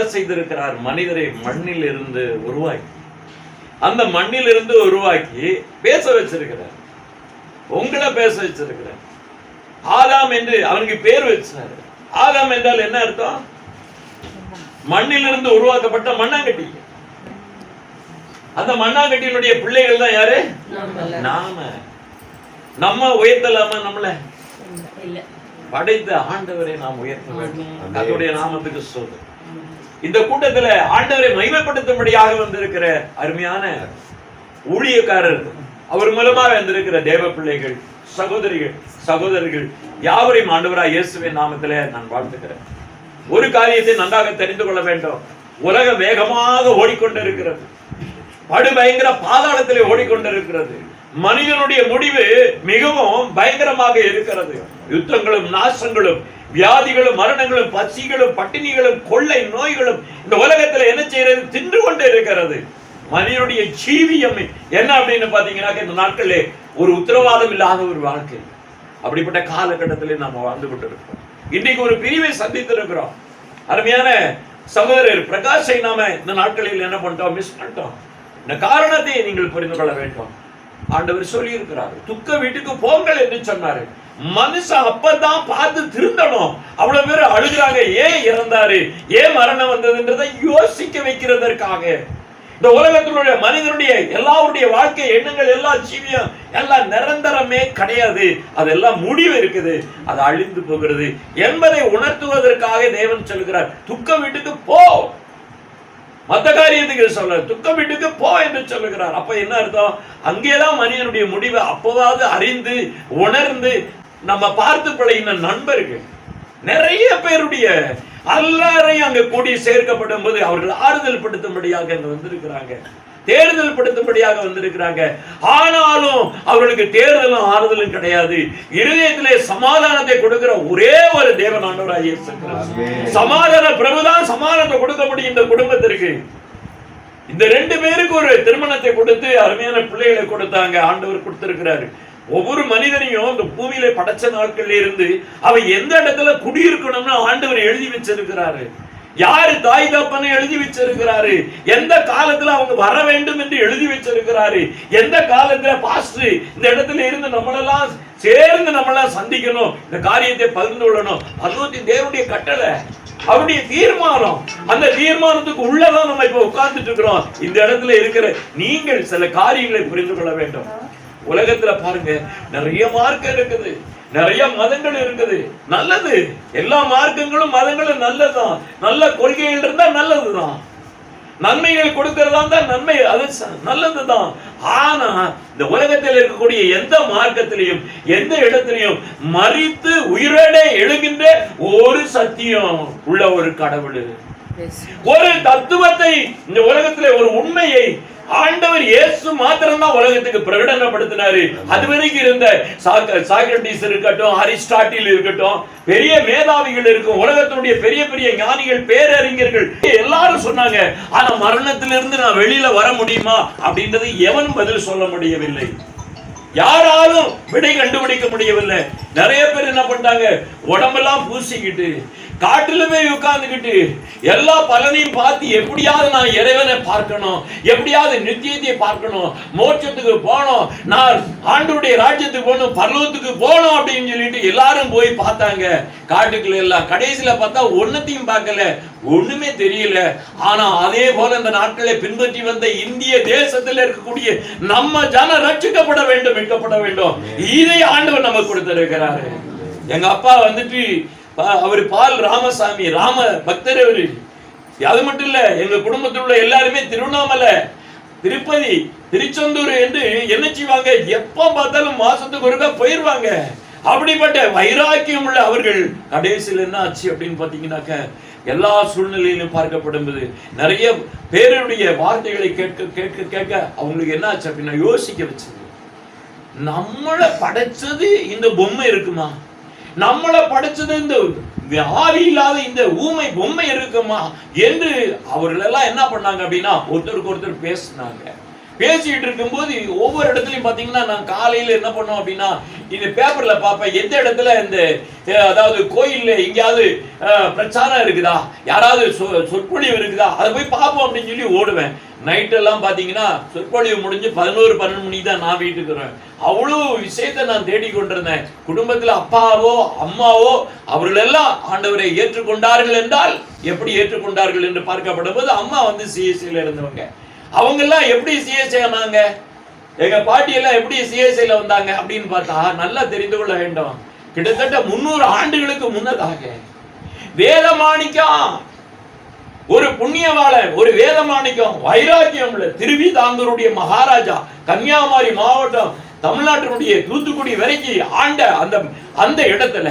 என்ன செய்திருக்கிறார்? மனிதரை மண்ணில் இருந்து உருவாக்கி. அந்த மண்ணில் இருந்து உருவாக்கி பேச வச்சிருக்கிறார். உங்களை பேச வச்சிருக்கிறார். ஆதாம் என்று அவனுக்கு பேர் வச்சாரு. ஆதாம் என்றால் என்ன அர்த்தம்? மண்ணிலிருந்து உருவாக்கப்பட்ட மண்ணாங்கட்டி. அந்த மண்ணாங்கட்டியினுடைய பிள்ளைகள் தான் யாரு? நாம. நம்ம உயர்த்தலாமா நம்மள? படைத்த ஆண்டவரை நாம் உயர்த்த வேண்டும். கர்த்தருடைய நாமத்துக்கு சொல்லு இந்த கூட்டத்துல ஆண்டவரை மகிமைப்படுத்தும்படியாக வந்திருக்கிற அருமையான ஊழியக்காரர் அவர் மூலமாக வந்திருக்கிற தேவ பிள்ளைகள் சகோதரிகள் சகோதரர்கள் யாவரையும் ஆண்டவராய் இயேசுவின் நாமத்திலே நான் வாழ்த்துக்கிறேன். ஒரு காரியத்தை நன்றாக தெரிந்து கொள்ள வேண்டும். உலகம் வேகமாக ஓடிக்கொண்டிருக்கிறது. படுபயங்கர பாதாளத்திலே ஓடிக்கொண்டிருக்கிறது. மனிதனுடைய முடிவு மிகவும் பயங்கரமாக இருக்கிறது. யுத்தங்களும் நாசங்களும் வியாதிகளும் மரணங்களும் பசிகளும் பட்டினிகளும் கொள்ளை நோய்களும் இந்த உலகத்துல என்ன செய்யறது தின்று கொண்டு இருக்கிறது. மனிதனுடைய ஜீவியம் என்ன அப்படின்னு பாத்தீங்கன்னாக்க இந்த நாட்கள்ல ஒரு உத்தரவாதம் இல்லாத ஒரு வாழ்க்கை. அப்படிப்பட்ட காலகட்டத்திலே நாம வாழ்ந்து கொண்டிருக்கிறோம். இன்னைக்கு ஒரு பிரிவை சந்தித்திருக்கிறோம். அருமையான சகோதரர் பிரகாஷை நாம இந்த நாட்களில் என்ன பண்ணிட்டோம்? மிஸ் பண்ணிட்டோம். இந்த காரணத்தை நீங்கள் புரிந்து கொள்ள வேண்டும். ஆண்டவர் சொல்லி இருக்கிறார் துக்க வீட்டுக்கு போங்கள் என்று சொன்னாரு. மனுஷன் அப்பதான் பார்த்து திருந்தணும். அவ்வளவு பேர் அழுகிறாங்க ஏன் இறந்தாரு? ஏன் மரணம் வந்ததுன்றதை யோசிக்க வைக்கிறதற்காக. இந்த உலகத்தினுடைய மனிதனுடைய எல்லாருடைய வாழ்க்கை எண்ணங்கள் எல்லா ஜீவியம் எல்லாம் நிரந்தரமே கிடையாது. அதெல்லாம் முடிவு இருக்குது. அது அழிந்து போகிறது. என்பதை உணர்த்துவதற்காக தேவன் சொல்கிறார் துக்க வீட்டுக்கு போ. மத்த காரியத்துக்கு சொல்ல துக்க வீட்டுக்கு போ என்று சொல்லுகிறார் அப்ப என்ன அர்த்தம்? அங்கேதான் மனிதனுடைய முடிவை அப்போதாவது அறிந்து உணர்ந்து நம்ம பார்த்து பழகின நண்பர்கள் நிறைய பேருடைய எல்லாரையும் அங்க கூடி சேர்க்கப்படும் போது அவர்கள் ஆறுதல் படுத்தும்படியாக அங்க வந்திருக்கிறாங்க தேர்தல் படுத்தும்படியாக வந்திருக்கிறாங்க. ஆனாலும் அவர்களுக்கு தேர்தலும் ஆறுதலும் கிடையாது. இருதயத்திலே சமாதானத்தை கொடுக்கிற ஒரே ஒரு தேவன் ஆண்டவராக. சமாதான பிரபுதான் சமாதானத்தை கொடுக்க முடியும் இந்த குடும்பத்திற்கு. இந்த ரெண்டு பேருக்கு ஒரு திருமணத்தை கொடுத்து அருமையான பிள்ளைகளை கொடுத்தாங்க ஆண்டவர் கொடுத்திருக்கிறாரு. ஒவ்வொரு மனிதனையும் இந்த பூமியில படைச்ச நாட்கள்ல இருந்து அவன் எந்த இடத்துல குடியிருக்கணும்னு ஆண்டவர் எழுதி வச்சிருக்கிறாரு. யாரு தாய் தப்பனை எழுதி வச்சிருக்கிறாரு? எந்த காலத்துல அவங்க வர வேண்டும் என்று எழுதி வச்சிருக்கிறாரு? எந்த காலத்துல பாஸ்டர் இந்த இடத்துல இருந்து நம்மளெல்லாம் சேர்ந்து நம்மளாம் சந்திக்கணும் இந்த காரியத்தை பகிர்ந்து கொள்ளணும். அதுவும் தேவனுடைய கட்டளை. அவருடைய தீர்மானம். அந்த தீர்மானத்துக்கு உள்ளதான் நம்ம இப்ப உட்கார்ந்துட்டு இருக்கிறோம். இந்த இடத்துல இருக்கிற நீங்கள் சில காரியங்களை புரிந்து கொள்ள வேண்டும். உலகத்துல பாருங்க நிறைய மார்க்கம் இருக்குது. நிறைய மதங்கள் இருக்குது. நல்லது. எல்லா மார்க்கங்களும் மதங்களும் நல்லதுதான். நல்ல கொள்கைகள் இருந்தா நல்லதுதான். நன்மைகள் கொடுக்கறதா தான் நன்மை அது ச- நல்லதுதான். ஆனா இந்த உலகத்தில் இருக்கக்கூடிய எந்த மார்க்கத்திலையும் எந்த இடத்திலையும் மறித்து உயிரோட எழுகின்ற ஒரு சத்தியம் உள்ள ஒரு கடவுள். ஒரு தத்துவத்தை இந்த உலகத்துல ஒரு உண்மையை ஆண்டவர் இயேசு மாத்திரம்தான் உலகத்துக்கு பிரகடனப்படுத்தினாரு. அது வரைக்கும் இருந்த சாக்ரட்டிஸ் இருக்கட்டும் அரிஸ்டாட்டில் இருக்கட்டும் பெரிய மேதாவிகள் இருக்கும் உலகத்தினுடைய பெரிய பெரிய ஞானிகள் பேரறிஞர்கள் எல்லாரும் சொன்னாங்க ஆனா மரணத்திலிருந்து நான் வெளியில வர முடியுமா? அப்படின்றது எவன் பதில் சொல்ல முடியவில்லை. யாராலும் விடை கண்டுபிடிக்க முடியவில்லை. நிறைய பேர் என்ன பண்ணிட்டாங்க உடம்பெல்லாம் பூசிக்கிட்டு காட்டுல போய் உட்கார்ந்துக்கிட்டு எல்லா பலனையும் பார்த்து எப்படியாவது நான் இறைவனை பார்க்கணும் எப்படியாவது நித்தியத்தை பார்க்கணும் மோட்சத்துக்கு போகணும் நான் ஆண்டுடைய ராஜ்யத்துக்கு போகணும் பர்லவத்துக்கு போகணும் அப்படின்னு சொல்லிட்டு எல்லாரும் போய் பார்த்தாங்க. காட்டுக்குள்ள எல்லாம் கடைசியில பார்த்தா ஒன்னத்தையும் பார்க்கல ஒண்ணுமே தெரியல. ஆனா அதே போல இந்த நாட்களை பின்பற்றி வந்த இந்திய தேசத்தில் இருக்கக்கூடிய நம்ம ஜன ரட்சிக்கப்பட வேண்டும் மீட்கப்பட வேண்டும். இதை ஆண்டவர் நமக்கு கொடுத்திருக்கிறாரு. எங்க அப்பா வந்துட்டு அவர் பால் ராமசாமி ராம பக்தர் அவர். அது மட்டும் இல்ல எங்க குடும்பத்தில் உள்ள எல்லாருமே திருவண்ணாமலை திருப்பதி திருச்செந்தூர் என்று என்ன செய்வாங்க? எப்ப பார்த்தாலும் மாசத்துக்கு ஒருக்கா போயிருவாங்க. அப்படிப்பட்ட வைராக்கியம் உள்ள அவர்கள் கடைசியில் என்ன ஆச்சு அப்படின்னு பாத்தீங்கன்னாக்க எல்லா சூழ்நிலையிலும் பார்க்கப்படும்போது நிறைய பேருடைய வார்த்தைகளை கேட்க கேட்க கேட்க அவங்களுக்கு என்ன ஆச்சு அப்படின்னா யோசிக்க வச்சது. நம்மளை படைச்சது இந்த பொம்மை இருக்குமா? நம்மளை படிச்சது இந்த ஆவி இல்லாத இந்த ஊமை பொம்மை இருக்குமா? என்று அவர்கள் எல்லாம் என்ன பண்ணாங்க அப்படின்னா ஒருத்தருக்கு ஒருத்தர் பேசினாங்க. பேசிட்டு இருக்கும்போது ஒவ்வொரு இடத்துலயும் பாத்தீங்கன்னா நான் காலையில என்ன பண்ணோம் அப்படின்னா இந்த பேப்பர்ல பார்ப்பேன் எந்த இடத்துல இந்த அதாவது கோயில்ல எங்கேயாவது பிரச்சாரம் இருக்குதா? யாராவது சொ- சொற்பொழிவு இருக்குதா? அதை போய் பார்ப்போம் அப்படின்னு சொல்லி ஓடுவேன். நைட் எல்லாம் பாத்தீங்கன்னா சொற்பொழிவு முடிஞ்சு பதினோரு பன்னெண்டு மணிக்கு தான் நான் வீட்டுக்கு வருவேன். அவ்வளோ விஷயத்தை நான் தேடிக் கொண்டிருந்தேன். குடும்பத்துல அப்பாவோ அம்மாவோ அவர்களெல்லாம் ஆண்டவரை ஏற்றுக்கொண்டார்கள் என்றால் எப்படி ஏற்றுக்கொண்டார்கள் என்று பார்க்கப்படும் போது அம்மா வந்து சிஎஸ்சியில் இருந்தவங்க. அவங்க எல்லாம் எப்படி சிஎஸ்ஐ ஆனாங்க எங்க பாட்டி எல்லாம் எப்படி சிஎஸ்ஐல வந்தாங்க அப்படின்னு பார்த்தா நல்லா தெரிந்து கொள்ள வேண்டும். கிட்டத்தட்ட முன்னூறு ஆண்டுகளுக்கு முன்னதாக வேதமாணிக்கம் ஒரு புண்ணியவாளன் ஒரு வேதமாணிக்கம் வைராக்கியம் உள்ள திருவிதாங்கருடைய மகாராஜா கன்னியாகுமரி மாவட்டம் தமிழ்நாட்டினுடைய தூத்துக்குடி வரைக்கும் ஆண்ட அந்த அந்த இடத்துல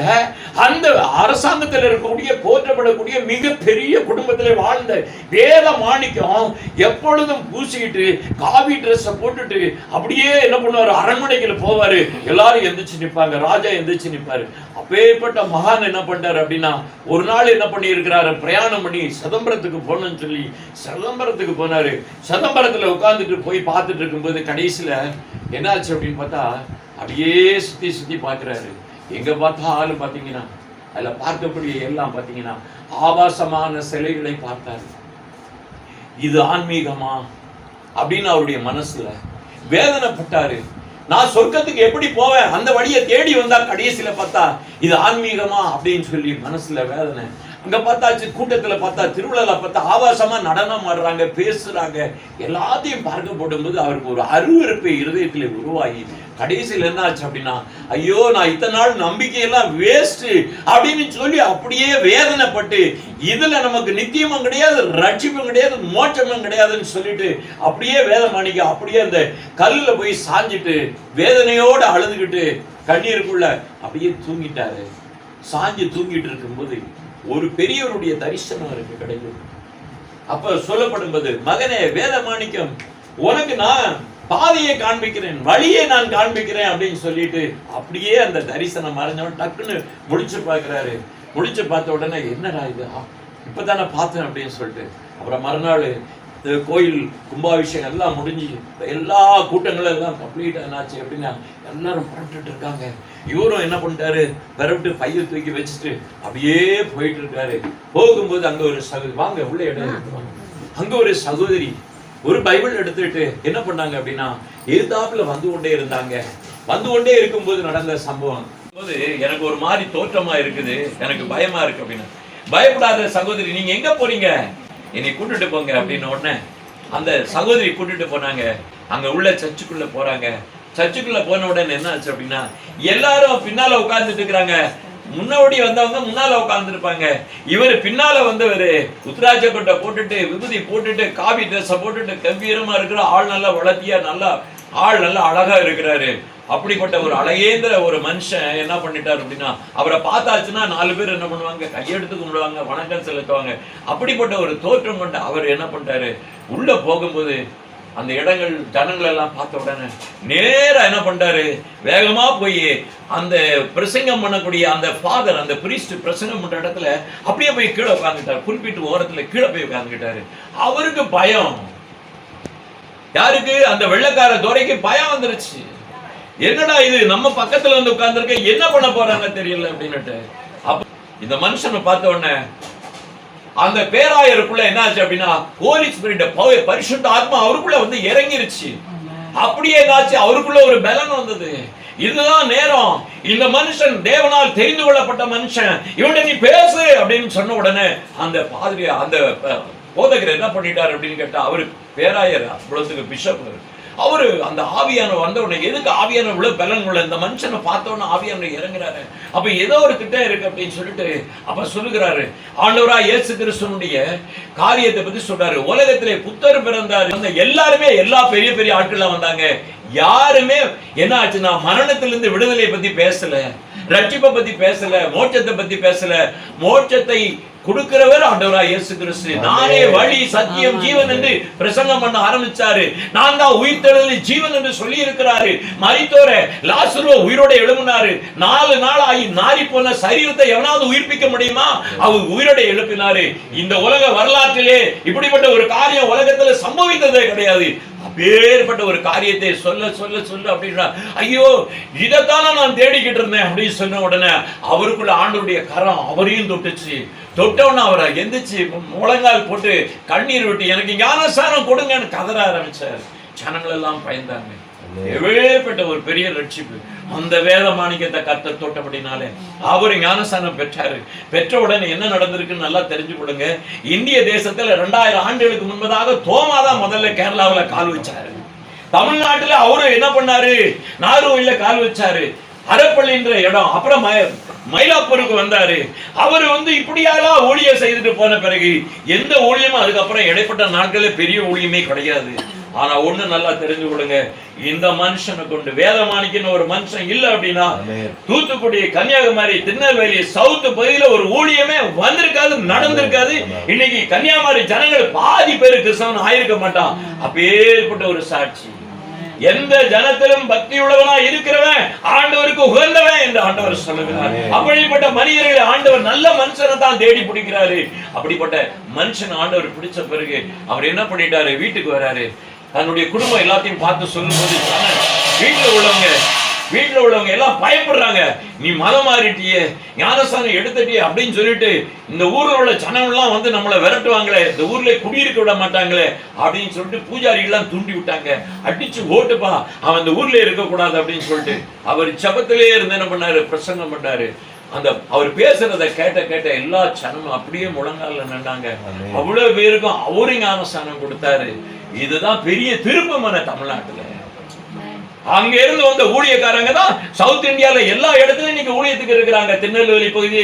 அந்த அரசாங்கத்தில் இருக்கக்கூடிய போற்றப்படக்கூடிய மிகப்பெரிய குடும்பத்தில் வாழ்ந்த வேத மாணிக்கம் எப்பொழுதும் பூசிக்கிட்டு காவி ட்ரெஸ்ஸை போட்டுட்டு அப்படியே என்ன பண்ணுவாரு? அரண்மனைக்குள்ள போவாரு. எல்லாரும் எந்திரிச்சு நிப்பாங்க ராஜா எந்திரிச்சு நிப்பாரு அப்பேற்பட்ட மகான் என்ன பண்றாரு அப்படின்னா ஒரு நாள் என்ன பண்ணி இருக்கிறாரு பிரயாணம் பண்ணி சிதம்பரத்துக்கு போகணும்னு சொல்லி சிதம்பரத்துக்கு போனாரு. சிதம்பரத்தில் உட்கார்ந்துட்டு போய் பார்த்துட்டு இருக்கும்போது கடைசியில என்னாச்சு அப்படின்னு பார்த்தா அப்படியே சுத்தி சுத்தி பார்க்குறாரு. எங்க பார்த்தாலும் பார்த்தீங்கன்னா அதில் பார்க்கக்கூடிய எல்லாம் பார்த்தீங்கன்னா ஆபாசமான சிலைகளை பார்த்தாரு. இது ஆன்மீகமா? அப்படின்னு அவருடைய மனசுல வேதனைப்பட்டாரு. நான் சொர்க்கத்துக்கு எப்படி போவேன்? அந்த வழியை தேடி வந்தா கடைசியில பார்த்தா இது ஆன்மீகமா? அப்படின்னு சொல்லி மனசுல வேதனை. அங்க பார்த்தாச்சு கூட்டத்துல பார்த்தா திருவிழால பார்த்தா ஆபாசமா நடனம் ஆடுறாங்க பேசுறாங்க. எல்லாத்தையும் பார்க்க போடும்போது அவருக்கு ஒரு அருவருப்பு இருதயத்தில் உருவாகி கடைசியில் என்ன ஆச்சு அப்படின்னா ஐயோ நான் இத்தனை நாள் நம்பிக்கையெல்லாம் வேஸ்ட்டு அப்படின்னு சொல்லி அப்படியே வேதனைப்பட்டு இதில் நமக்கு நித்தியமும் கிடையாது ரட்சிப்பும் கிடையாது மோட்சமும் கிடையாதுன்னு சொல்லிட்டு அப்படியே வேதமானிக்க அப்படியே அந்த கல்லில் போய் சாஞ்சிட்டு வேதனையோடு அழுதுகிட்டு கண்ணீருக்குள்ள அப்படியே தூங்கிட்டாரு. சாஞ்சு தூங்கிட்டு இருக்கும்போது ஒரு பெரியவருடைய தரிசனம் இருக்கு கிடைக்கும் அப்ப சொல்லப்படும்போது மகனே வேதமாணிக்கம் உனக்கு நான் பாதையை காண்பிக்கிறேன் வழியை நான் காண்பிக்கிறேன் அப்படின்னு சொல்லிட்டு அப்படியே அந்த தரிசனம் மறைஞ்சவன் டக்குன்னு முடிச்சு பார்க்குறாரு. முடிச்சு பார்த்த உடனே என்னடா இது? இப்போ தானே பார்த்தேன் அப்படின்னு சொல்லிட்டு. அப்புறம் மறுநாள் கோயில் கும்பாபிஷேகம் எல்லாம் முடிஞ்சு எல்லா கூட்டங்களும் எல்லாம் கம்ப்ளீட் ஆனாச்சு அப்படின்னா எல்லாரும் புறப்பட்டுட்டு இருக்காங்க. இவரும் என்ன பண்ணிட்டாரு? பிறவிட்டு பைய தூக்கி வச்சுட்டு அப்படியே போயிட்டு இருக்காரு. போகும்போது அங்க ஒரு சகோதரி வாங்க உள்ள இடம் அங்கே அங்க ஒரு சகோதரி ஒரு பைபிள் எடுத்துட்டு என்ன பண்ணாங்க அப்படின்னா எதிர்த்தாப்புல வந்து கொண்டே இருந்தாங்க. வந்து கொண்டே இருக்கும்போது நடந்த சம்பவம். போது எனக்கு ஒரு மாதிரி தோற்றமா இருக்குது எனக்கு பயமா இருக்கு அப்படின்னா. பயப்படாத சகோதரி நீங்க எங்க போறீங்க? என்னை கூட்டிட்டு போங்க அப்படின்னு உடனே அந்த சகோதரி கூட்டுட்டு போனாங்க. அங்க உள்ள சர்ச்சுக்குள்ள போறாங்க. சர்ச்சுக்குள்ள போன உடனே என்ன ஆச்சு அப்படின்னா எல்லாரும் பின்னால உட்கார்ந்துட்டு இருக்கிறாங்க. முன்னாடி வந்தவங்க முன்னால உட்காந்துருப்பாங்க இவர் பின்னால வந்தவர் உத்ராஜ கொட்டை போட்டுட்டு விபூதி போட்டுட்டு காவி ட்ரெஸ்ஸை போட்டுட்டு கம்பீரமா இருக்கிற ஆள் நல்லா வளர்த்தியா நல்லா ஆள் நல்லா அழகா இருக்கிறாரு. அப்படிப்பட்ட ஒரு அழகேந்திர ஒரு மனுஷன் என்ன பண்ணிட்டார் அப்படின்னா அவரை பார்த்தாச்சுன்னா நாலு பேர் என்ன பண்ணுவாங்க? கையெடுத்து கும்பிடுவாங்க வணக்கம் செலுத்துவாங்க. அப்படிப்பட்ட ஒரு தோற்றம் கொண்ட அவர் என்ன பண்ணிட்டாரு? உள்ள போகும்போது அந்த இடங்கள் ஜனங்கள் எல்லாம் பார்த்த உடனே நேரா என்ன பண்றாரு? வேகமா போய் அந்த பிரசங்கம் பண்ணக்கூடிய அந்த ஃபாதர் அந்த பிரீஸ்ட் பிரசங்கம் பண்ணுற இடத்துல அப்படியே போய் கீழே உட்காந்துட்டார் குறிப்பிட்டு ஓரத்துல கீழே போய் உட்காந்துக்கிட்டாரு அவருக்கு பயம். யாருக்கு? அந்த வெள்ளைக்கார துறைக்கு பயம் வந்துருச்சு. என்னடா இது? நம்ம பக்கத்துல வந்து உட்காந்துருக்க என்ன பண்ண போறாங்க தெரியல அப்படின்னுட்டு. அப்ப இந்த மனுஷனை பார்த்த உடனே அந்த பேராயருக்குள்ள என்ன ஆச்சு அப்படின்னா ஹோலி ஸ்பிரிட் பரிசுத்த ஆத்மா அவருக்குள்ள வந்து இறங்கிருச்சு. அப்படியே என்னாச்சு? அவருக்குள்ள ஒரு பலன் வந்தது. இதுதான் நேரம். இந்த மனுஷன் தேவனால் தெரிந்து கொள்ளப்பட்ட மனுஷன். இவன்ட நீ பேசு அப்படின்னு சொன்ன உடனே அந்த பாதிரி அந்த போதகர் என்ன பண்ணிட்டார் அப்படின்னு கேட்டா அவரு பேராயர் அவ்வளவுக்கு பிஷப் அவரு அந்த ஆவியானவர் வந்த உடனே எதுக்கு ஆவியான உள்ள பலன் உள்ள? இந்த மனுஷனை பார்த்த உடனே ஆவியானவர் இறங்குறாரு. அப்ப ஏதோ ஒரு திட்டம் இருக்கு அப்படின்னு சொல்லிட்டு அப்ப சொல்லுகிறாரு. ஆண்டவரா இயேசு கிறிஸ்துவனுடைய காரியத்தை பத்தி சொல்றாரு. உலகத்திலே புத்தர் பிறந்தாரு. எல்லாருமே எல்லா பெரிய பெரிய ஆட்கள்லாம் வந்தாங்க. யாருமே என்ன ஆச்சுன்னா மரணத்திலிருந்து விடுதலை பத்தி பேசல ரட்சிப்பை பத்தி பேசல மோட்சத்தை பத்தி பேசல. மோட்சத்தை கொடுக்கிறவர் ஆண்டவரா இயேசு கிறிஸ்து. நானே வழி சத்தியம் ஜீவன் என்று பிரசங்கம் பண்ண ஆரம்பிச்சாரு. நான் தான் உயிர்த்தெழுதலில் ஜீவன் என்று சொல்லி இருக்கிறாரு மரித்தோர லாசுருவ உயிரோட எழுப்பினாரு. நாலு நாள் ஆகி நாரி போன சரீரத்தை எவனாவது உயிர்ப்பிக்க முடியுமா? அவர் உயிரோட எழுப்பினாரு. இந்த உலக வரலாற்றிலே இப்படிப்பட்ட ஒரு காரியம் உலகத்துல சம்பவித்ததே கிடையாது. அப்பேற்பட்ட ஒரு காரியத்தை சொல்ல சொல்ல சொல்ல அப்படின்னா ஐயோ இதைத்தானே நான் தேடிக்கிட்டு இருந்தேன் அப்படின்னு சொன்ன உடனே அவருக்குள்ள ஆண்டவருடைய கரம் அவரையும் தொட்டுச்சு. தொட்டவுடனே அவரை எந்திரிச்சு முழங்கால் போட்டு கண்ணீர் விட்டு எனக்கு ஞானசாரம் கொடுங்கன்னு கதற ஆரம்பிச்சார். ஜனங்கள் எல்லாம் பயந்தாங்க எப்பேற்பட்ட ஒரு பெரிய ரட்சிப்பு. அந்த வேத மாணிக்கத்தை கத்த தொட்டபடினாலே அவர் ஞானஸ்தானம் பெற்றாரு. பெற்ற உடனே என்ன நடந்திருக்குன்னு நல்லா தெரிஞ்சு கொடுங்க இந்திய தேசத்துல ரெண்டாயிரம் ஆண்டுகளுக்கு முன்பதாக தோமா தான் முதல்ல கேரளாவுல கால் வச்சாரு. தமிழ்நாட்டுல அவரு என்ன பண்ணாரு? நாகர்கோவில கால் வச்சாரு. அரப்பள்ளின்ற இடம். அப்புறம் மயிலாப்பூருக்கு வந்தாரு. அவர் வந்து இப்படியெல்லாம் ஊழியம் செய்துட்டு போன பிறகு எந்த ஊழியமும் அதுக்கப்புறம் இடைப்பட்ட நாட்களே பெரிய ஊழியமே கிடையாது. ஆனா ஒண்ணு நல்லா தெரிஞ்சு கொள்ளுங்க இந்த மனுஷனை கொண்டு வேதமானிக்கின்னு ஒரு மனுஷன் இல்ல அப்படின்னா. தூத்துக்குடி கன்னியாகுமரி திருநெல்வேலி சவுத் பகுதியில ஒரு ஊழியமே வந்திருக்காது நடந்திருக்காது. இன்னைக்கு கன்னியாகுமரி ஜனங்கள் பாதி பேர் கிறிஸ்தவன் ஆயிருக்க மாட்டான். அப்பேற்பட்ட ஒரு சாட்சி. எந்த ஜனத்திலும் பக்தி உள்ளவனா இருக்கிறவன் ஆண்டவருக்கு உகந்தவன் என்று ஆண்டவர் சொல்லுகிறார். அப்படிப்பட்ட மனிதர்களை ஆண்டவர் நல்ல மனுஷனை தான் தேடி பிடிக்கிறாரு. அப்படிப்பட்ட மனுஷன் ஆண்டவர் பிடிச்ச பிறகு அவர் என்ன பண்ணிட்டாரு? வீட்டுக்கு வராரு. தன்னுடைய குடும்பம் எல்லாத்தையும் பார்த்து சொல்லும்போது வீட்டுல உள்ளவங்க வீட்டுல உள்ளவங்க எல்லாம் பயப்படுறாங்க. நீ மதம் மாறிட்டியே ஞானஸ்தானம் எடுத்துட்டியே அப்படின்னு சொல்லிட்டு இந்த ஊர்ல உள்ள ஜனங்கள்லாம் வந்து நம்மளை விரட்டுவாங்களே இந்த ஊர்ல குடியிருக்க விட மாட்டாங்களே அப்படின்னு சொல்லிட்டு பூஜாரி எல்லாம் தூண்டி விட்டாங்க. அடிச்சு ஓட்டுப்பா அவன் இந்த ஊர்ல இருக்க கூடாது அப்படின்னு சொல்லிட்டு அவர் ஜபத்திலே இருந்து என்ன பண்ணாரு? பிரசங்கம் பண்ணாரு. அந்த அவர் பேசுறத கேட்ட கேட்ட எல்லா ஜனமும் அப்படியே முழங்கால நின்றாங்க. அவ்வளவு பேருக்கும் அவரு ஞானஸ்தானம் கொடுத்தாரு. இதுதான் பெரிய திருப்பமான தமிழ்நாட்டுல. அங்க இருந்து வந்த ஊழியக்காரங்க தான் சவுத் இந்தியால எல்லா இடத்துலயும் இன்னைக்கு ஊழியத்துக்கு இருக்கிறாங்க. திருநெல்வேலி பகுதி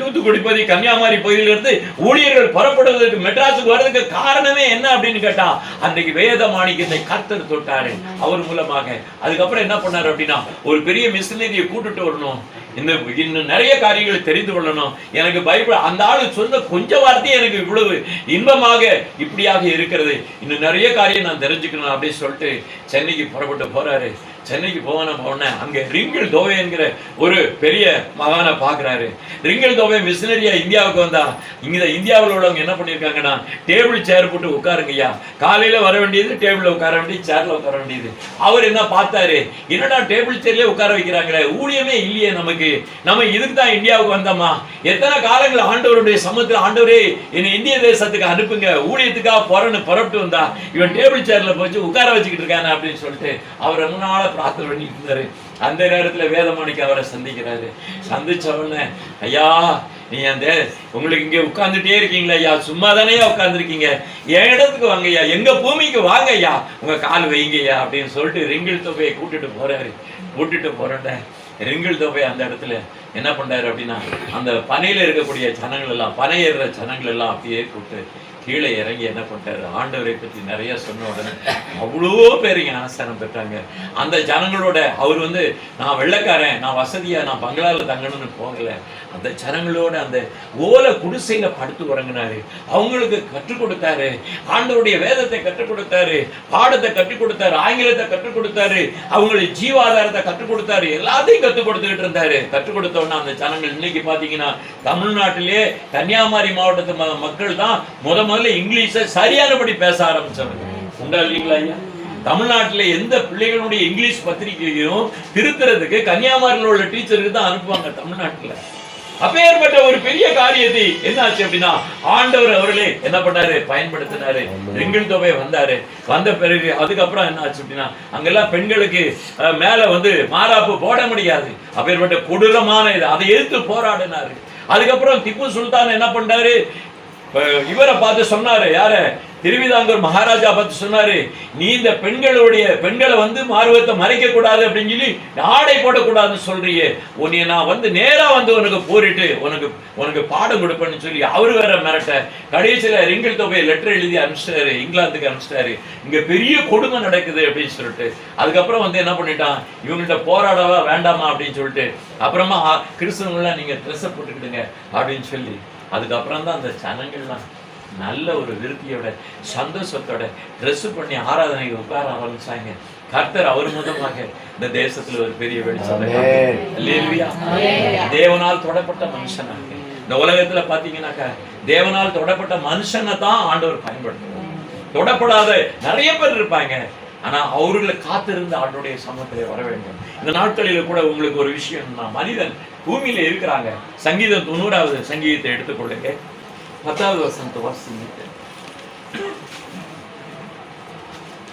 தூத்துக்குடி பகுதி கன்னியாகுமரி பகுதியில இருந்து ஊழியர்கள் புறப்படுவதற்கு மெட்ராஸுக்கு வர்றதுக்கு காரணமே என்ன அப்படின்னு கேட்டா அன்றைக்கு வேத மாணிக்கத்தை கர்த்தர் தொட்டாரு. அவர் மூலமாக. அதுக்கப்புறம் என்ன பண்ணாரு அப்படின்னா ஒரு பெரிய மிஷினரியை கூட்டுட்டு வரணும். இந்த இன்னும் நிறைய காரியங்களை தெரிந்து கொள்ளணும். எனக்கு பயப்பட அந்த ஆளு சொன்ன கொஞ்ச வார்த்தையும் எனக்கு இவ்வளவு இன்பமாக இப்படியாக இருக்கிறது. இன்னும் நிறைய காரியம் நான் தெரிஞ்சுக்கணும் அப்படின்னு சொல்லிட்டு சென்னைக்கு புறப்பட்டு போறாரு. Thank you. சென்னைக்கு போன உடனே அங்கே ரிங்கிள் தோவை என்கிற ஒரு பெரிய மகானை பார்க்கறாரு. ரிங்கிள் தோவை மிஷினரியா இந்தியாவுக்கு வந்தா இங்க இந்தியாவில் உள்ளவங்க என்ன பண்ணியிருக்காங்கன்னா டேபிள் சேர் போட்டு உட்காருங்க ஐயா வர வேண்டியது டேபிளில் உட்கார வேண்டியது சேரில் உட்கார வேண்டியது. அவர் என்ன பார்த்தாரு? என்னடா டேபிள் சேர்லேயே உட்கார வைக்கிறாங்களே? ஊழியமே இல்லையே நமக்கு. நம்ம இதுக்கு தான் இந்தியாவுக்கு வந்தோமா? எத்தனை காலங்கள் ஆண்டவருடைய சமூகத்தில் ஆண்டவரே என்னை இந்திய தேசத்துக்கு அனுப்புங்க ஊழியத்துக்காக போறேன்னு புறப்பட்டு வந்தா இவன் டேபிள் சேரில் போச்சு உட்கார வச்சுக்கிட்டு இருக்கானே அப்படின்னு சொல்லிட்டு அவர் ரொம்ப நாளா பிரார்த்தனை பண்ணிட்டு இருந்தாரு அந்த நேரத்தில் வேதமாணிக்கு அவரை சந்திக்கிறாரு. சந்திச்ச உடனே ஐயா நீ அந்த உங்களுக்கு இங்கே உட்கார்ந்துட்டே இருக்கீங்களா ஐயா. சும்மா தானே உட்காந்துருக்கீங்க என் இடத்துக்கு வாங்க ஐயா எங்க பூமிக்கு வாங்க ஐயா உங்க கால் வைங்க ஐயா அப்படின்னு சொல்லிட்டு ரிங்கிள் தொகையை கூட்டிட்டு போறாரு. கூட்டிட்டு போகிறேன் ரிங்கிள் தொகை அந்த இடத்துல என்ன பண்றாரு அப்படின்னா அந்த பனையில இருக்கக்கூடிய ஜனங்கள் எல்லாம் பனை ஏறுற ஜனங்கள் எல்லாம் அப்படியே கூப்பிட்டு கீழே இறங்கி என்ன பண்ணிட்டாரு? ஆண்டவரை பற்றி நிறைய சொன்ன உடனே அவ்வளோ பேர் ஞானஸ்தானம் பெற்றாங்க. அந்த ஜனங்களோட அவர் வந்து நான் வெள்ளைக்காரன் நான் வசதியா நான் பங்களாவில் தங்கணும்னு போகலை. அந்த ஜனங்களோட அந்த ஓலை குடிசையில படுத்து உறங்கினாரு. அவங்களுக்கு கற்றுக் கொடுத்தாரு. ஆண்டவருடைய வேதத்தை கற்றுக் கொடுத்தாரு. பாடத்தை கற்றுக் கொடுத்தாரு. ஆங்கிலத்தை கற்றுக் கொடுத்தாரு. அவங்களுக்கு ஜீவாதாரத்தை கற்றுக் கொடுத்தாரு. எல்லாத்தையும் கற்றுக் கொடுத்துக்கிட்டு இருந்தாரு. கற்றுக் கொடுத்த அந்த ஜனங்கள் இன்னைக்கு பாத்தீங்கன்னா தமிழ்நாட்டிலே கன்னியாகுமரி மாவட்டத்து மக்கள் தான் முத முதல்ல இங்கிலீஷை சரியானபடி பேச ஆரம்பிச்சாங்க. உண்டா இல்லைங்களா ஐயா? தமிழ்நாட்டுல எந்த பிள்ளைகளுடைய இங்கிலீஷ் பத்திரிகையும் திருத்துறதுக்கு கன்னியாகுமரியில் உள்ள டீச்சருக்கு தான் அனுப்புவாங்க தமிழ்நாட்டுல. அப்பேற்பட்ட ஒரு பெரிய காரியத்தை என்ன ஆச்சு அப்படின்னா ஆண்டவர் அவர்களே என்ன பண்ணாரு? பயன்படுத்தினாரு. ரிங்கிள் தொகை வந்தாரு. வந்த பிறகு அதுக்கப்புறம் என்ன ஆச்சு அப்படின்னா அங்கெல்லாம் பெண்களுக்கு மேல வந்து மாறாப்பு போட முடியாது. அப்பேற்பட்ட கொடூரமான இது அதை எதிர்த்து போராடினாரு. அதுக்கப்புறம் திப்பு சுல்தான் என்ன பண்ணாரு? இவரை பார்த்து சொன்னாரு யார திருவிதாங்கூர் மகாராஜா பார்த்து சொன்னாரு நீ இந்த பெண்களுடைய பெண்களை வந்து மார்வத்தை மறைக்க கூடாது அப்படின்னு சொல்லி ஆடை போடக்கூடாதுன்னு சொல்றியே. உன்னை நான் வந்து நேரா வந்து உனக்கு போரிட்டு உனக்கு உனக்கு பாடம் கொடுப்பேன்னு சொல்லி அவரு வேற மிரட்ட கடைசியில ரிங்கிள் தொகையை லெட்டர் எழுதி அனுப்பிச்சிட்டாரு இங்கிலாந்துக்கு அனுப்பிச்சிட்டாரு. இங்க பெரிய கொடுமை நடக்குது அப்படின்னு சொல்லிட்டு. அதுக்கப்புறம் வந்து என்ன பண்ணிட்டான்? இவங்கள்ட்ட போராடவா வேண்டாமா? அப்படின்னு சொல்லிட்டு. அப்புறமா கிறிஸ்தவங்களாம் நீங்க ட்ரெஸ்ஸை போட்டுக்கிடுங்க அப்படின்னு சொல்லி. அதுக்கப்புறம் தான் அந்த ஜனங்கள்லாம் நல்ல ஒரு விருத்தியோட சந்தோஷத்தோட ட்ரெஸ் பண்ணி ஆராதனைக்கு உட்கார ஆரம்பிச்சாங்க கர்த்தர் அவர் மூலமாக இந்த தேசத்துல ஒரு பெரிய வெளிச்சம். தேவனால் தொடப்பட்ட மனுஷனாக. இந்த உலகத்துல பாத்தீங்கன்னாக்கா தேவனால் தொடப்பட்ட மனுஷனை தான் ஆண்டவர் பயன்படுத்துவார். தொடப்படாத நிறைய பேர் இருப்பாங்க. ஆனா அவர்களை காத்திருந்து ஆண்டோடைய சமூகத்திலே வர வேண்டும். இந்த நாட்களில் கூட உங்களுக்கு ஒரு விஷயம் மனிதன் பூமியில இருக்கிறாங்க. சங்கீதம் தொண்ணூறாவது சங்கீதத்தை எடுத்துக்கொள்ளுங்க. பத்தாவது வசனத்தை வாசிங்க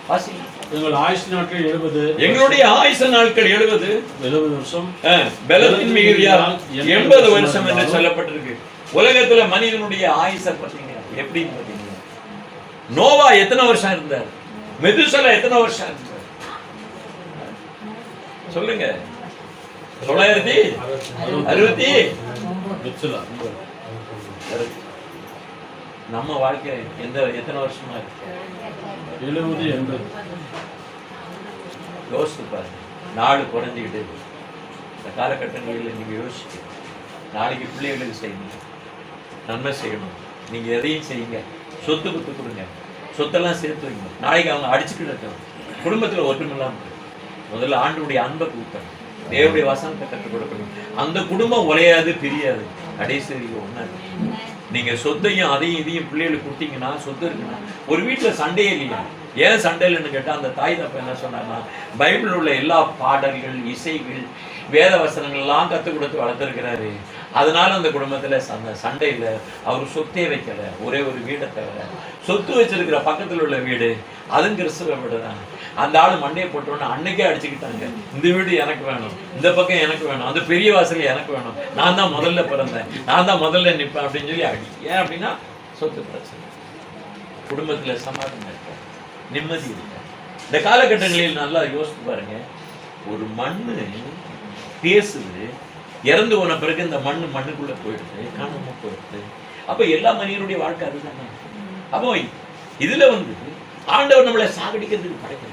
வாசிங்க எங்கள் ஆயுஷ் நாட்கள் எழுபது எங்களுடைய ஆயுச நாட்கள் எழுபது. எழுபது வருஷம். பலத்தின் மிகுதியால் எண்பது வருஷம் என்று சொல்லப்பட்டிருக்கு. உலகத்துல மனிதனுடைய ஆயுச பார்த்தீங்க எப்படின்னு பார்த்தீங்க நோவா எத்தனை வருஷம் இருந்தார்? மெதுசலா எத்தனை வருஷம் இருந்தார்? சொல்லுங்க. தொள்ளாயிரத்தி அறுபத்தி நம்ம வாழ்க்கை எந்த எத்தனை வருஷமா இருக்கு? எழுபது எண்பது. யோசித்து பாருங்க. நாடு குறைஞ்சிக்கிட்டு இருக்கு. இந்த காலகட்டங்களில் நீங்க யோசிக்க நாளைக்கு பிள்ளைகளுக்கு செய்யணும். நன்மை செய்யணும். நீங்க எதையும் செய்யுங்க. சொத்து குத்து கொடுங்க. சொத்தெல்லாம் சேர்த்து வைங்க. நாளைக்கு அவங்க அடிச்சுக்கிட்டு இருக்காங்க. குடும்பத்துல ஒற்றுமை. முதல்ல ஆண்டுடைய அன்பை கொடுக்கணும். தேவனுடைய வசனத்தை கற்றுக் கொடுக்கணும். அந்த குடும்பம் உலையாது பிரியாது. கடைசி ஒண்ணா நீங்க சொத்தையும் அதையும் இதையும் பிள்ளைகளுக்கு கொடுத்தீங்கன்னா சொத்து இருக்குன்னா ஒரு வீட்டுல சண்டையே இல்லையா? ஏன் சண்டை இல்லைன்னு கேட்டா அந்த தாய் தப்ப என்ன சொன்னாங்கன்னா பைபிளில் உள்ள எல்லா பாடல்கள் இசைகள் வேத வசனங்கள் எல்லாம் கற்றுக் கொடுத்து வளர்த்துருக்கிறாரு. அதனால அந்த குடும்பத்துல சண்டை சண்டை இல்லை. அவர் சொத்தே வைக்கலை. ஒரே ஒரு வீடை தவிர சொத்து வச்சிருக்கிற பக்கத்துல உள்ள வீடு அதுவும் கிறிஸ்துவ வீடு தான். அந்த ஆள் மண்டையை போட்டோன்னு அன்னைக்கே அடிச்சுக்கிட்டாங்க. இந்த வீடு எனக்கு வேணும் இந்த பக்கம் எனக்கு வேணும் அந்த பெரிய வாசல் எனக்கு வேணும். நான் தான் முதல்ல பிறந்தேன் நான் தான் முதல்ல நிற்பேன் அப்படின்னு சொல்லி அடி ஏன் அப்படின்னா சொத்து பிரச்சனை. குடும்பத்துல சமாதானம் இருக்க நிம்மதி இருக்க. இந்த காலகட்டங்களில் நல்லா யோசித்து பாருங்க. ஒரு மண்ணு பேசுது இறந்து போன பிறகு இந்த மண்ணு மண்ணுக்குள்ள போயிடுது காணாம போயிடுது. அப்ப எல்லா மனிதனுடைய வாழ்க்கை அதுதான். அப்போ இதுல வந்து ஆண்டவர் நம்மளை சாகடிக்கிறதுக்கு படைக்கிறாரு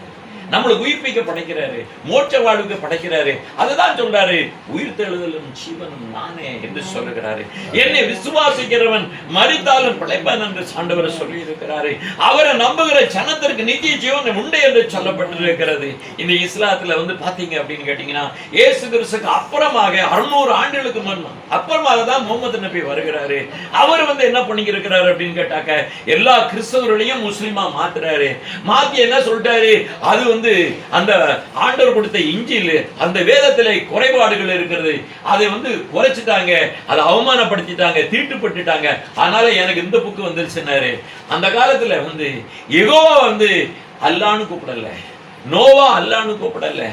நம்மளுக்கு உயிர்ப்பிக்க படைக்கிறாரு மோட்ச வாழ்வுக்கு படைக்கிறாரு. அதுதான் சொல்றாரு உயிர் தெழுதலும் ஜீவனும் நானே என்று சொல்லுகிறாரு. என்னை விசுவாசிக்கிறவன் மறித்தாலும் பிழைப்பான் என்று ஆண்டவர் சொல்லி இருக்கிறாரு அவரை நம்புகிற ஜனத்திற்கு நித்திய ஜீவன் உண்டு என்று சொல்லப்பட்டிருக்கிறது. இந்த இஸ்லாத்துல வந்து பாத்தீங்க அப்படின்னு கேட்டீங்கன்னா ஏசு கிறிஸ்துக்கு அப்புறமாக அறுநூறு ஆண்டுகளுக்கு முன் அப்புறமாக தான் முகமது நபி வருகிறாரு. அவர் வந்து என்ன பண்ணிக்கிறாரு அப்படின்னு கேட்டாக்க எல்லா கிறிஸ்தவர்களையும் முஸ்லீமா மாத்துறாரு. மாத்தி என்ன சொல்லிட்டாரு? அது வந்து அந்த ஆண்டவர் கொடுத்த இஞ்சில் அந்த வேதத்திலே குறைபாடுகள் இருக்கிறது. அதை வந்து குறைச்சிட்டாங்க அதை அவமானப்படுத்திட்டாங்க தீட்டுப்பட்டுட்டாங்க அதனால எனக்கு இந்த புக்கு வந்துருச்சுன்னாரு அந்த காலத்துல வந்து எகோவா வந்து அல்லான்னு கூப்பிடல. நோவா அல்லான்னு கூப்பிடல.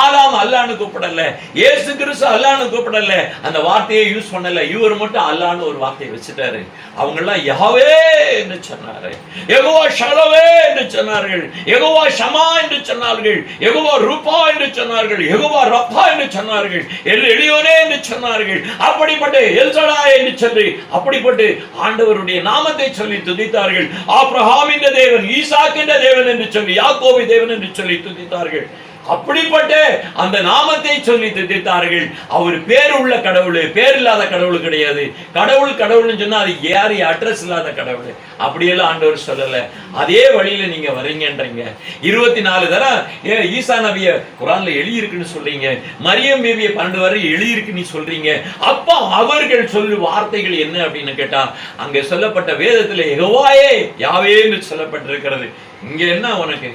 ஆதாம் அல்லான்னு கூப்பிடல ஏசு கிறிஸ்து அல்லான்னு கூப்பிடல அந்த வார்த்தையை யூஸ் பண்ணல. இவர் மட்டும் அல்லான்னு ஒரு வார்த்தையை வச்சுட்டாரு. அவங்க எல்லாம் யாவே என்று சொன்னாரு எகுவா ஷலவே என்று சொன்னார்கள். எகுவா ஷமா என்று சொன்னார்கள். எகுவா ரூபா என்று சொன்னார்கள். எகுவா ரப்பா என்று சொன்னார்கள். எல் எளியோனே என்று சொன்னார்கள். அப்படிப்பட்ட எல்சடா என்று சொல்லி அப்படிப்பட்டு ஆண்டவருடைய நாமத்தை சொல்லி துதித்தார்கள். ஆப்ரஹாமின் தேவன் ஈசாக்கின்ற தேவன் என்று சொல்லி யாக்கோபி தேவன் என்று சொல்லி துதித்தார்கள். அப்படிப்பட்ட அந்த நாமத்தை சொல்லி திட்டார்கள் அவர் பேர் உள்ள கடவுள் பேர் இல்லாத கடவுள் கிடையாது. கடவுள் கடவுள்னு சொன்னா அது யார்? அட்ரஸ் இல்லாத கடவுள். அப்படியெல்லாம் ஆண்டவர் சொல்லல. அதே வழியில நீங்க வரீங்கன்றீங்க. இருபத்தி நாலு தரம் ஏ ஈசா நபிய குரான்ல எழுதியிருக்குன்னு சொல்றீங்க. மரியம் பேபிய பன்னெண்டு வரை எழுதியிருக்கு நீ சொல்றீங்க. அப்போ அவர்கள் சொல்லு வார்த்தைகள் என்ன அப்படின்னு கேட்டா அங்க சொல்லப்பட்ட வேதத்துல எகவாயே யாவேன்னு சொல்லப்பட்டிருக்கிறது. இங்க என்ன உனக்கு?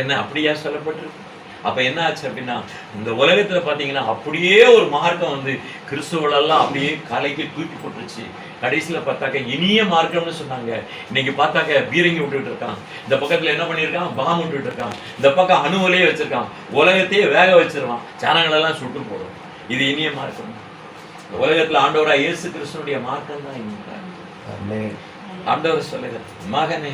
என்ன அப்படியா சொல்லப்பட்டிருக்கு? அப்ப என்ன ஆச்சு அப்படின்னா இந்த உலகத்துல பாத்தீங்கன்னா அப்படியே ஒரு மார்க்கம் வந்து கிறிஸ்துவெல்லாம் அப்படியே கலைக்கு தூக்கி போட்டுருச்சு. கடைசியில பார்த்தாக்க இனிய மார்க்கம்னு சொன்னாங்க. இன்னைக்கு பார்த்தாக்க பீரங்கி விட்டுட்டு இருக்கான். இந்த பக்கத்துல என்ன பண்ணியிருக்கான் பாம் விட்டுட்டு இருக்கான். இந்த பக்கம் அணுவலையே வச்சிருக்கான். உலகத்தையே வேக வச்சிருவான். ஜனங்களெல்லாம் சுட்டு போடும். இது இனிய மார்க்கம். இந்த உலகத்துல ஆண்டவரா இயேசு கிறிஸ்துனுடைய மார்க்கம். தான் ஆண்டவர் சொல்லுகிறார் மகனே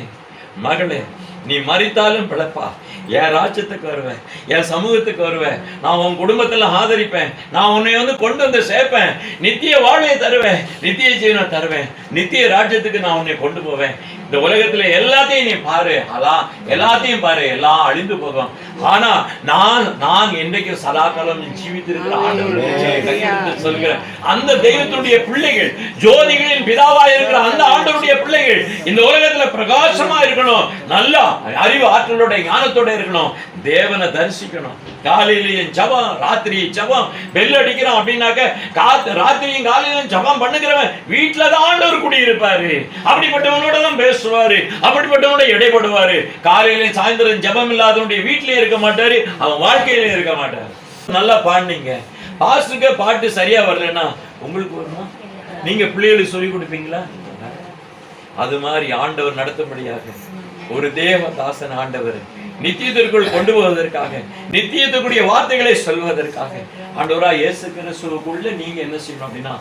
மகளே நீ மறித்தாலும் பிழைப்பா. என் ராஜ்யத்துக்கு வருவேன் என் சமூகத்துக்கு வருவேன். நான் உன் குடும்பத்தில் ஆதரிப்பேன். நான் உன்னை வந்து கொண்டு வந்து சேர்ப்பேன். நித்திய வாழ்வை தருவேன். நித்திய ஜீவனை தருவேன். நித்திய ராஜ்யத்துக்கு நான் உன்னை கொண்டு போவேன். இந்த உலகத்துல எல்லாத்தையும் நீ பாரு. அதான் எல்லாத்தையும் பாரு. எல்லாம் அழிந்து போகும். ஆனா நான் நான் என்றைக்கு சதாகாலம் ஜீவித்திருக்கிற ஆண்டவர் சொல்கிறேன். அந்த தெய்வத்துடைய பிள்ளைகள் ஜோதிகளின் பிதாவா இருக்கிற அந்த ஆண்டவருடைய பிள்ளைகள் இந்த உலகத்துல பிரகாசமா இருக்கணும். நல்லா அறிவு ஆற்றலோட ஞானத்தோட இருக்கணும். தேவனை தரிசிக்கணும். காலையிலேயும் ஜபம் ராத்திரி ஜபம். பெல் அடிக்கிறோம் அப்படின்னாக்க காத்து ராத்திரியும் காலையிலும் ஜபம் பண்ணுகிறவன் வீட்டுல தான் ஆண்டவர் குடியிருப்பாரு. அப்படிப்பட்டவனோட தான் பேசணும் பேசுவாரு. அப்படிப்பட்டவனை இடைப்படுவாரு காலையில சாயந்தரம் ஜெபம் இல்லாதவனுடைய வீட்டிலே இருக்க மாட்டாரு அவன் வாழ்க்கையில இருக்க மாட்டாரு. நல்லா பாடினீங்க. பாஸ்டுக்கு பாட்டு சரியா வரலன்னா உங்களுக்கு வருமா? நீங்க பிள்ளைகளுக்கு சொல்லி கொடுப்பீங்களா? அது மாதிரி ஆண்டவர் நடத்தும்படியாக. ஒரு தேவ தாசன் ஆண்டவர் நித்தியத்திற்குள் கொண்டு போவதற்காக நித்தியத்துக்குரிய வார்த்தைகளை சொல்வதற்காக. ஆண்டவரா இயேசு கிறிஸ்துவுக்குள்ள நீங்க என்ன செய்யணும் அப்படின்னா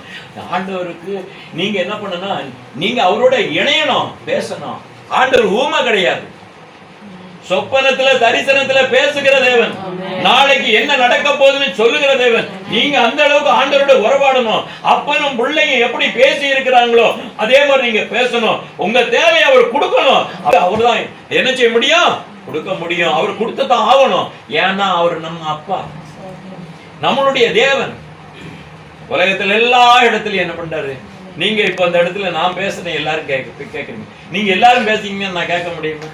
ஆண்டவருக்கு நீங்க என்ன பண்ணனா நீங்க அவரோட இணையணும் பேசணும். ஆண்டவர் ஊமை கிடையாது. சொப்பனத்துல தரிசனத்துல பேசுகிற தேவன். நாளைக்கு என்ன நடக்க போகுதுன்னு சொல்லுகிற தேவன். நீங்க அந்த அளவுக்கு ஆண்டவரோட உறவாடணும். அப்பனும் பிள்ளைங்க எப்படி பேசி இருக்கிறாங்களோ அதே மாதிரி நீங்க பேசணும். உங்க தேவையை அவர் கொடுக்கணும். அவர் தான் என்ன செய்ய முடியும்? கொடுக்க முடியும். அவர் கொடுத்ததான் ஆகணும். ஏன்னா அவர் நம்ம அப்பா. நம்மளுடைய தேவன். உலகத்துல எல்லா இடத்துலயும் என்ன பண்றாரு? நீங்க இப்ப அந்த இடத்துல நான் பேசுறேன் எல்லாரும் கேட்க கேட்குறீங்க நீங்க எல்லாரும் பேசுறீங்கன்னு நான் கேட்க முடியுமா?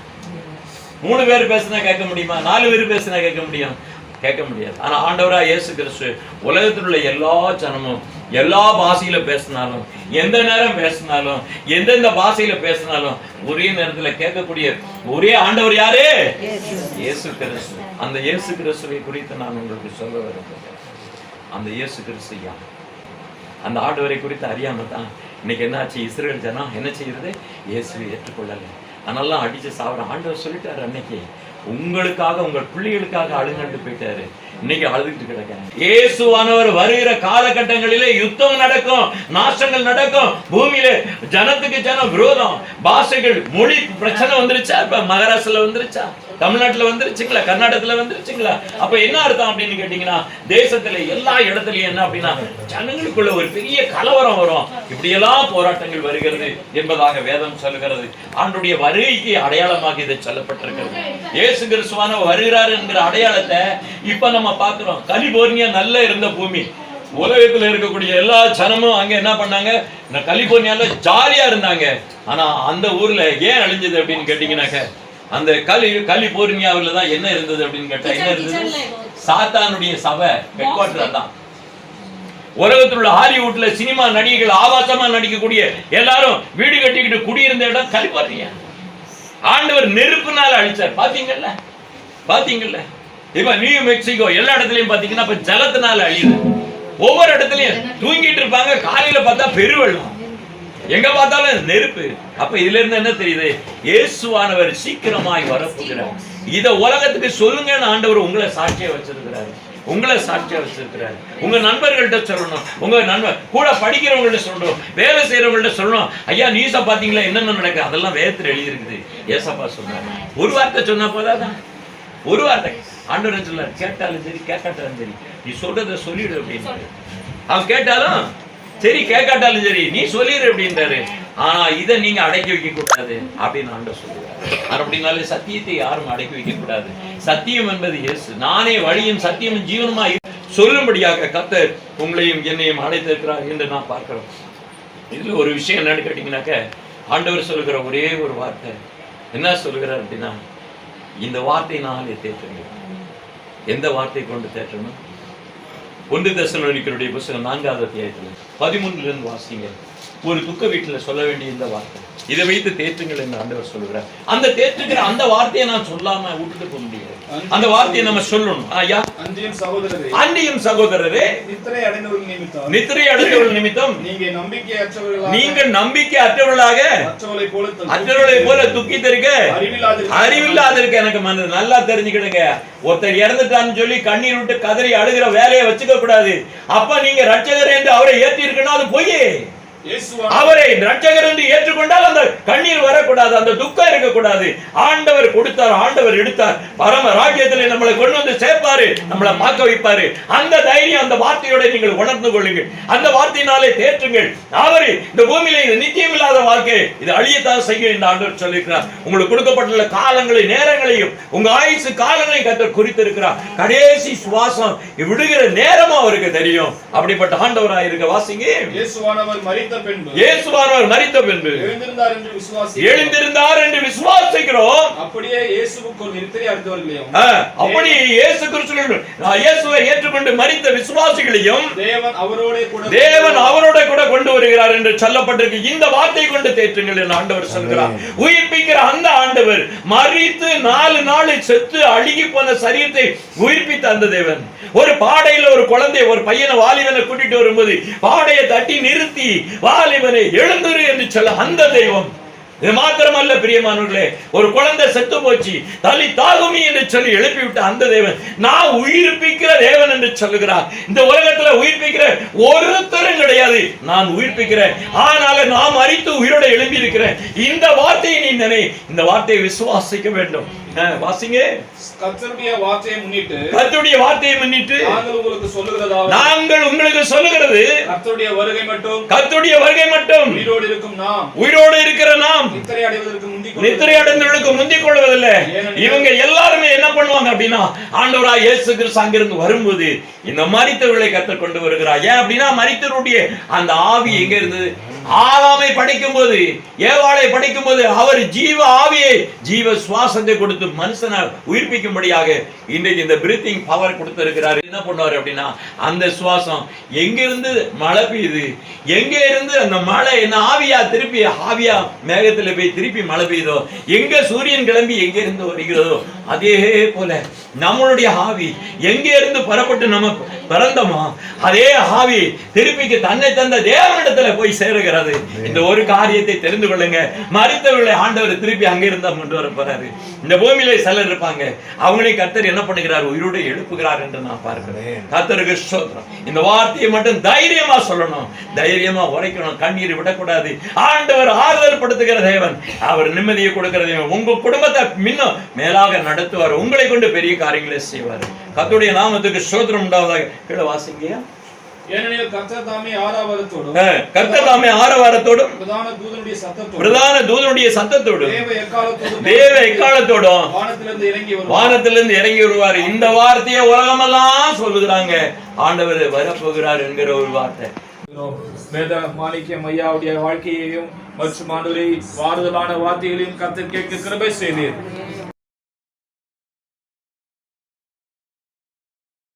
மூணு பேர் பேசினா கேட்க முடியுமா? நாலு பேர் பேசினா கேட்க முடியும். கேட்க முடியாது. ஆனா ஆண்டவரா இயேசு கிறிஸ்து உலகத்தில் உள்ள எல்லா ஜனமும் எல்லா பாஷையில பேசினாலும் எந்த நேரம் பேசினாலும் எந்தெந்த பாஷையில பேசினாலும் ஒரே நேரத்துல கேட்கக்கூடிய ஒரே ஆண்டவர் யாரு? இயேசு கிறிஸ்து. அந்த இயேசு கிறிஸ்துவை குறித்து நான் உங்களுக்கு சொல்ல விரும்புகிறேன். அந்த இயேசு கிறிஸ்து யார்? அந்த ஆண்டவரை குறித்து அறியாம தான் இன்னைக்கு என்னாச்சு? இஸ்ரேல் ஜனம் என்ன செய்யறது இயேசுவை ஏற்றுக்கொள்ளலை. அதனால அடிச்சு சாப்பிட ஆண்டவர் சொல்லிட்டாரு அன்னைக்கு. உங்களுக்காக உங்கள் பிள்ளைகளுக்காக அழுங்கண்டு போயிட்டாரு. இன்னைக்கு அழுதுகிட்டு கிடக்காங்க இயேசுவானவர் வருகிற காலகட்டங்களிலே யுத்தம் நடக்கும் நாசங்கள் நடக்கும். பூமியில ஜனத்துக்கு ஜனம் விரோதம். பாஷைகள் மொழி பிரச்சனை வந்துருச்சா? இப்ப மகாராஷ்டிரல வந்துருச்சா? தமிழ்நாட்டுல வந்துருச்சுங்களா? கர்நாடகத்துல வந்துருச்சுங்களா? அப்ப என்ன அர்த்தம் அப்படின்னு கேட்டீங்கன்னா தேசத்துல எல்லா இடத்துலயும் என்ன அப்படின்னா ஜனங்களுக்குள்ள ஒரு பெரிய கலவரம் வரும். இப்படியெல்லாம் போராட்டங்கள் வருகிறது என்பதாக வேதம் சொல்லுகிறது. ஆண்டுடைய வருகைக்கு அடையாளமாக இது சொல்லப்பட்டிருக்கிறது. இயேசு கிறிஸ்துவான வருகிறார் என்கிற அடையாளத்தை இப்ப நம்ம பார்க்கிறோம் கலிபோர்னியா நல்ல இருந்த பூமி. உலகத்துல இருக்கக்கூடிய எல்லா ஜனமும் அங்க என்ன பண்ணாங்க? இந்த கலிபோர்னியால ஜாலியா இருந்தாங்க. ஆனா அந்த ஊர்ல ஏன் அழிஞ்சது அப்படின்னு கேட்டீங்கன்னாக்க அந்த கலி கலிபோர்னியாவில் தான் என்ன இருந்தது அப்படின்னு கேட்டா என்ன இருந்தது? சாத்தானுடைய சபை ஹெட் குவார்டர் தான் உலகத்தில் உள்ள ஹாலிவுட்ல சினிமா நடிகைகள் ஆபாசமா நடிக்கக்கூடிய எல்லாரும் வீடு கட்டிக்கிட்டு குடியிருந்த இடம் கலிபோர்னியா. ஆண்டவர் நெருப்புனால அழிச்சார். பாத்தீங்கல்ல? பாத்தீங்கல்ல? இப்ப நியூ மெக்சிகோ எல்லா இடத்துலயும் பாத்தீங்கன்னா இப்ப ஜலத்தினால அழியுது. ஒவ்வொரு இடத்துலயும் தூங்கிட்டு இருப்பாங்க காலையில பார்த்தா பெருவெள்ளம். எங்க பார்த்தாலும் நெருப்பு. அப்ப இதுல இருந்து என்ன தெரியுது? இயேசுவானவர் சீக்கிரமாய் வரப்போகிறார். இத உலகத்துக்கு சொல்லுங்கன்னு ஆண்டவர் உங்களை சாட்சியா வச்சிருக்கிறாரு. உங்களை சாட்சியா வச்சிருக்கிறாரு. உங்க நண்பர்கள்ட்ட சொல்லணும். உங்க நண்பர் கூட படிக்கிறவங்கள்ட்ட சொல்லணும். வேலை செய்யறவங்கள்ட்ட சொல்லணும். ஐயா நியூஸை பாத்தீங்களா என்னென்ன நடக்குது? அதெல்லாம் வேதத்துல எழுதியிருக்குது. ஏசப்பா சொன்னாரு. ஒரு வார்த்தை சொன்னா போதாதான் ஒரு வார்த்தை. ஆண்டவர் சொல்லார் கேட்டாலும் சரி கேட்காட்டாலும் சரி. நீ சொல்றத சொல்லிடு அப்படின்னு அவன் கேட்டாலும் சரி கேட்காட்டாலும் சரி நீ சொல்லிடு அப்படின்றாரு. ஆனா இதை நீங்க அடக்கி வைக்க கூடாது அப்படின்னு ஆண்டவர் சொல்லுவார் அப்படினாலே சத்தியத்தை யாரும் அடக்கி வைக்க கூடாது. சத்தியம் என்பது இயேசு. நானே வழியும் சத்தியமும் ஜீவனுமாய் சொல்லும்படியாக கத்தர் உங்களையும் என்னையும் அழைத்திருக்கிறார் என்று நான் பார்க்கிறோம். இதுல ஒரு விஷயம் என்னன்னு கேட்டீங்கன்னாக்க ஆண்டவர் சொல்லுகிற ஒரே ஒரு வார்த்தை. என்ன சொல்லுகிறார் அப்படின்னா இந்த வார்த்தையினாலே தேற்றுங்க எந்த வார்த்தை கொண்டு தேற்றணும்? ஒன்று தசனோனிக்கருடைய புஸ்தகம் நான்காவது அத்தியாயத்தில் பதிமூன்றுலேருந்து வாசிங்க. ஒரு துக்க வீட்டுல சொல்ல வேண்டிய இந்த வார்த்தை. இதை வைத்து தேற்றுங்கள் என்று ஆண்டவர் சொல்லுகிறார். அந்த தேற்றுகிற அந்த வார்த்தையை நான் சொல்லாம விட்டுட்டு போக முடியாது. அந்த வார்த்தையை நம்ம சொல்லணும். ஐயா அன்றியும் சகோதரரே அன்றியும் சகோதரரே நித்திரை அடைந்தவர்கள் நிமித்தம். நித்திரை அடைந்தவர்கள் நிமித்தம். நீங்க நம்பிக்கையற்றவர்களாக நீங்கள் நம்பிக்கை அற்றவர்களாக மற்றவர்களை போல அற்றவர்களை போல துக்கித்திருக்க அறிவில்லாத இருக்கு எனக்கு மனது நல்லா தெரிஞ்சுக்கிடுங்க. ஒருத்தர் இறந்துட்டான்னு சொல்லி கண்ணீர் விட்டு கதறி அழுகிற வேலையை வச்சுக்க கூடாது அப்ப நீங்க ரட்சகர் என்று அவரை ஏற்றி இருக்கணும் அது பொய் அவரை ரட்சகர் என்று ஏற்றுக்கொண்டால் அந்த கண்ணீர் வரக்கூடாது அந்த துக்கம் இருக்கக்கூடாது. ஆண்டவர் கொடுத்தார் ஆண்டவர் எடுத்தார். பரம ராஜ்யத்தில் நம்மளை கொண்டு வந்து சேர்ப்பாரு நம்மளை பார்க்க வைப்பாரு. அந்த தைரியம் அந்த வார்த்தையோட நீங்கள் உணர்ந்து கொள்ளுங்கள். அந்த வார்த்தையினாலே தேற்றுங்கள். அவரு இந்த பூமியில இது நித்தியம் இல்லாத வாழ்க்கை. இது அழியத்தான் செய்யும் என்று ஆண்டவர் சொல்லியிருக்கிறார். உங்களுக்கு கொடுக்கப்பட்டுள்ள காலங்களை நேரங்களையும் உங்க ஆயுசு காலங்களையும் கத்தர் குறித்திருக்கிறார். கடைசி சுவாசம் விடுகிற நேரமும் அவருக்கு தெரியும். அப்படிப்பட்ட ஆண்டவராக இருக்க வாசிங்க. இயேசுவானவர் மரித்த பின்பு. இயேசுவானவர் மரித்த பின்பு. எழுந்திருந்தார் என்று விசுவாசி எழுந்திருந்தார் என்று விசுவாசிக்கிறோம். அப்படியே இயேசுவுக்குள் நிறுத்தி அறிந்தவர்களையும் ஆ, அப்படி இயேசு கிறிஸ்துவின் இயேசுவை ஏற்றுக்கொண்டு மரித்த விசுவாசிகளையும் தேவன் அவரோடே கூட தேவன் அவரோட கூட கொண்டு வருகிறார் என்று சொல்லப்பட்டிருக்கு. இந்த வார்த்தை கொண்டு தேற்றுங்கள் என்று ஆண்டவர் சொல்கிறார். உயிர்ப்பிக்கிற அந்த ஆண்டவர் மறித்து நாலு நாள் செத்து அழுகி போன சரீரத்தை உயிர்ப்பித்த அந்த தேவன். ஒரு பாடையில ஒரு குழந்தை ஒரு பையனை வாலிபனை கூட்டிட்டு வரும்போது பாடையை தட்டி நிறுத்தி வாலிபனை எழுந்துரு என்று சொல்ல அந்த தெய்வம். இது மாத்திரமல்ல பிரியமானவர்களே. ஒரு குழந்தை செத்து போச்சு தலி தாகுமி என்று சொல்லி எழுப்பி விட்ட அந்த தேவன் நான் உயிர்ப்பிக்கிற தேவன் என்று சொல்லுகிறார். இந்த உலகத்துல உயிர்ப்பிக்கிற ஒருத்தரும் கிடையாது. நான் உயிர்ப்பிக்கிறேன். ஆனால நாம் அறித்து உயிரோட எழுப்பி இருக்கிறேன் இந்த வார்த்தையை நீ நினை இந்த வார்த்தையை விசுவாசிக்க வேண்டும். வாசிங்க. கர்த்தருடைய வார்த்தையை முன்னிட்டு கர்த்தருடைய வார்த்தையை முன்னிட்டு நாங்கள் உங்களுக்கு சொல்லுகிறதாவது நாங்கள் உங்களுக்கு சொல்லுகிறது கர்த்தருடைய வருகை மட்டும் கர்த்தருடைய வருகை மட்டும். உயிரோடு இருக்கும் நாம். உயிரோடு இருக்கிற நாம். நித்திரை அடைவதற்கு முந்திக் நித்திரை அடைந்தவர்களுக்கு முந்திக் கொள்வதில்லை. இவங்க எல்லாருமே என்ன பண்ணுவாங்க அப்படின்னா ஆண்டவரா இயேசு கிறிஸ்து அங்கிருந்து வரும்போது இந்த மரித்தவர்களை கற்றுக் கொண்டு வருகிறார். ஏன் அப்படின்னா மரித்தவருடைய அந்த ஆவி எங்க இருந்தது? ஆகாமை படிக்கும் போது ஏவாளை படிக்கும் போது அவர் ஜீவ ஆவியை ஜீவ சுவாசத்தை கொடுத்து மனுஷனை உயிர்ப்பிக்கும்படியாக இன்றைக்கு இந்த பிரீத்திங் பவர் கொடுத்திருக்கிறார். என்ன பண்ணுவார் அப்படின்னா அந்த சுவாசம் எங்கிருந்து மழை பெய்யுது எங்கே இருந்து அந்த மழை என்ன ஆவியா திருப்பி ஆவியா மேகத்துல போய் திருப்பி மழை பெய்யுதோ எங்க சூரியன் கிளம்பி எங்கே இருந்து வருகிறதோ அதே போல நம்மளுடைய ஆவி எங்கே இருந்து புறப்பட்டு நம்ம பிறந்தோமோ அதே ஆவி திருப்பிக்கு தன்னை தந்த தேவனிடத்துல போய் சேருகிறது இந்த ஒரு காரியத்தை தெரிந்து கொள்ளுங்க. மறித்தவர்களை ஆண்டவர் திருப்பி அங்க இருந்தா கொண்டு வர போறாரு. இந்த பூமியில சிலர் இருப்பாங்க. அவங்களை கர்த்தர் என்ன பண்ணுகிறார்? உயிரோடு எழுப்புகிறார் என்று நான் பார்க்கிறேன். கர்த்தருக்கு ஸ்தோத்திரம். இந்த வார்த்தையை மட்டும் தைரியமா சொல்லணும். தைரியமா உரைக்கணும். கண்ணீர் விடக்கூடாது. ஆண்டவர் ஆறுதல் படுத்துகிற தேவன். அவர் நிம்மதியை கொடுக்கிற தேவன். உங்க குடும்பத்தை இன்னும் மேலாக நடத்துவார். உங்களை கொண்டு பெரிய காரியங்களை செய்வார். கர்த்தருடைய நாமத்துக்கு ஸ்தோத்திரம் உண்டாவதாக கீழே வாசிங்கயா ஏனெனில் கர்த்தர் தாமே ஆறாவதத்தோடும் கர்த்தர் தாமே ஆரவாரத்தோடும் பிரதான தூதனுடைய சத்தத்தோடும் பிரதான தூதனுடைய சத்தத்தோடும் தேவ எக்காலத்தோடும் தேவ எக்காலத்தோடும் வானத்திலிருந்து இறங்கி வருவார். வானத்திலிருந்து இறங்கி வருவார். இந்த வார்த்தையை உலகமெல்லாம் சொல்லுகிறாங்க. ஆண்டவர் வரப்போகிறார் என்கிற ஒரு வார்த்தை. வேத மாணிக்கம் ஐயாவுடைய வாழ்க்கையையும் மற்றும் ஆண்டவரை வாறுதலான வார்த்தைகளையும் கர்த்தர் கேட்க கிருபை செய்தீர்.